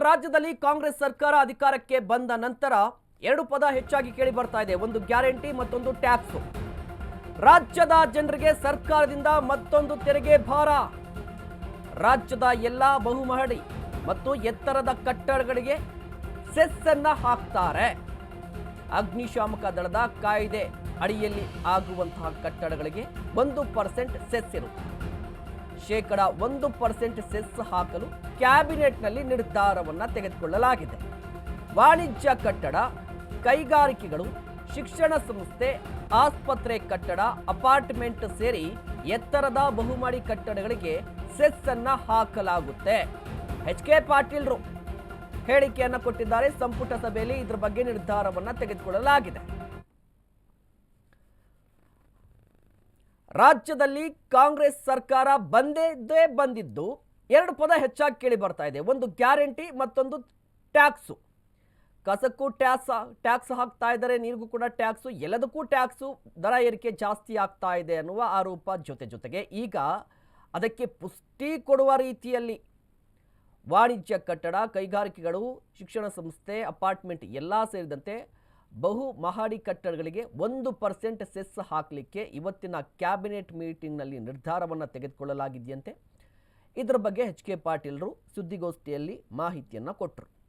ರಾಜ್ಯದಲ್ಲಿ ಕಾಂಗ್ರೆಸ್ ಸರ್ಕಾರ ಅಧಿಕಾರಕ್ಕೆ ಬಂದ ನಂತರ ಎರಡು ಪದ ಹೆಚ್ಚಾಗಿ ಕೇಳಿ ಬರ್ತಾ ಇದೆ. ಒಂದು ಗ್ಯಾರಂಟಿ, ಮತ್ತೊಂದು ಟ್ಯಾಕ್ಸ್. ರಾಜ್ಯದ ಜನರಿಗೆ ಸರ್ಕಾರದಿಂದ ಮತ್ತೊಂದು ತೆರಿಗೆ ಭಾರ. ರಾಜ್ಯದ ಎಲ್ಲ ಬಹುಮಹಡಿ ಮತ್ತು ಎತ್ತರದ ಕಟ್ಟಡಗಳಿಗೆ ಸೆಸ್ ಅನ್ನ ಹಾಕ್ತಾರೆ. ಅಗ್ನಿಶಾಮಕ ದಳದ ಕಾಯ್ದೆ ಅಡಿಯಲ್ಲಿ ಆಗುವಂತಹ ಕಟ್ಟಡಗಳಿಗೆ ಒಂದು ಪರ್ಸೆಂಟ್ ಸೆಸ್ ಇರುತ್ತೆ ಶೇಕಡ ಒಂದು ಪರ್ಸೆಂಟ್ ಸೆಸ್ ಹಾಕಲು ಕ್ಯಾಬಿನೆಟ್ನಲ್ಲಿ ನಿರ್ಧಾರವನ್ನು ತೆಗೆದುಕೊಳ್ಳಲಾಗಿದೆ. ವಾಣಿಜ್ಯ ಕಟ್ಟಡ, ಕೈಗಾರಿಕೆಗಳು, ಶಿಕ್ಷಣ ಸಂಸ್ಥೆ, ಆಸ್ಪತ್ರೆ ಕಟ್ಟಡ, ಅಪಾರ್ಟ್ಮೆಂಟ್ ಸೇರಿ ಎತ್ತರದ ಬಹುಮಾಡಿ ಕಟ್ಟಡಗಳಿಗೆ ಸೆಸ್ ಅನ್ನು ಹಾಕಲಾಗುತ್ತೆ. ಎಚ್ ಕೆ ಪಾಟೀಲ್ರು ಹೇಳಿಕೆಯನ್ನು ಕೊಟ್ಟಿದ್ದಾರೆ. ಸಂಪುಟ ಸಭೆಯಲ್ಲಿ ಇದ್ರ ಬಗ್ಗೆ ನಿರ್ಧಾರವನ್ನು ತೆಗೆದುಕೊಳ್ಳಲಾಗಿದೆ. ರಾಜ್ಯದಲ್ಲಿ ಕಾಂಗ್ರೆಸ್ ಸರ್ಕಾರ ಬಂದೇ ಬಂದಿದ್ದು ಎರಡು ಪದ ಹೆಚ್ಚಾಗಿ ಕೇಳಿ ಬರ್ತಾ ಇದೆ. ಒಂದು ಗ್ಯಾರಂಟಿ, ಮತ್ತೊಂದು ಟ್ಯಾಕ್ಸು. ಕಸಕ್ಕೂ ಟ್ಯಾಕ್ಸ್ ಟ್ಯಾಕ್ಸ್ ಹಾಕ್ತಾ ಇದ್ದಾರೆ, ನೀರಿಗೂ ಕೂಡ ಟ್ಯಾಕ್ಸು, ಎಲ್ಲದಕ್ಕೂ ಟ್ಯಾಕ್ಸು ದರ ಏರಿಕೆ ಜಾಸ್ತಿ ಆಗ್ತಾ ಇದೆ ಅನ್ನುವ ಆರೋಪ ಜೊತೆ ಜೊತೆಗೆ ಈಗ ಅದಕ್ಕೆ ಪುಷ್ಟಿ ಕೊಡುವ ರೀತಿಯಲ್ಲಿ ವಾಣಿಜ್ಯ ಕಟ್ಟಡ, ಕೈಗಾರಿಕೆಗಳು, ಶಿಕ್ಷಣ ಸಂಸ್ಥೆ, ಅಪಾರ್ಟ್ಮೆಂಟ್ ಎಲ್ಲ ಸೇರಿದಂತೆ ಬಹು ಮಹಡಿ ಕಟ್ಟಡಗಳಿಗೆ ಒಂದು ಪರ್ಸೆಂಟ್ ಸೆಸ್ ಹಾಕಲಿಕ್ಕೆ ಇವತ್ತಿನ ಕ್ಯಾಬಿನೆಟ್ ಮೀಟಿಂಗ್ನಲ್ಲಿ ನಿರ್ಧಾರವನ್ನು ತೆಗೆದುಕೊಳ್ಳಲಾಗಿದೆಯಂತೆ. ಇದರ ಬಗ್ಗೆ ಎಚ್ ಕೆ ಪಾಟೀಲರು ಸುದ್ದಿಗೋಷ್ಠಿಯಲ್ಲಿ ಮಾಹಿತಿಯನ್ನು ಕೊಟ್ಟರು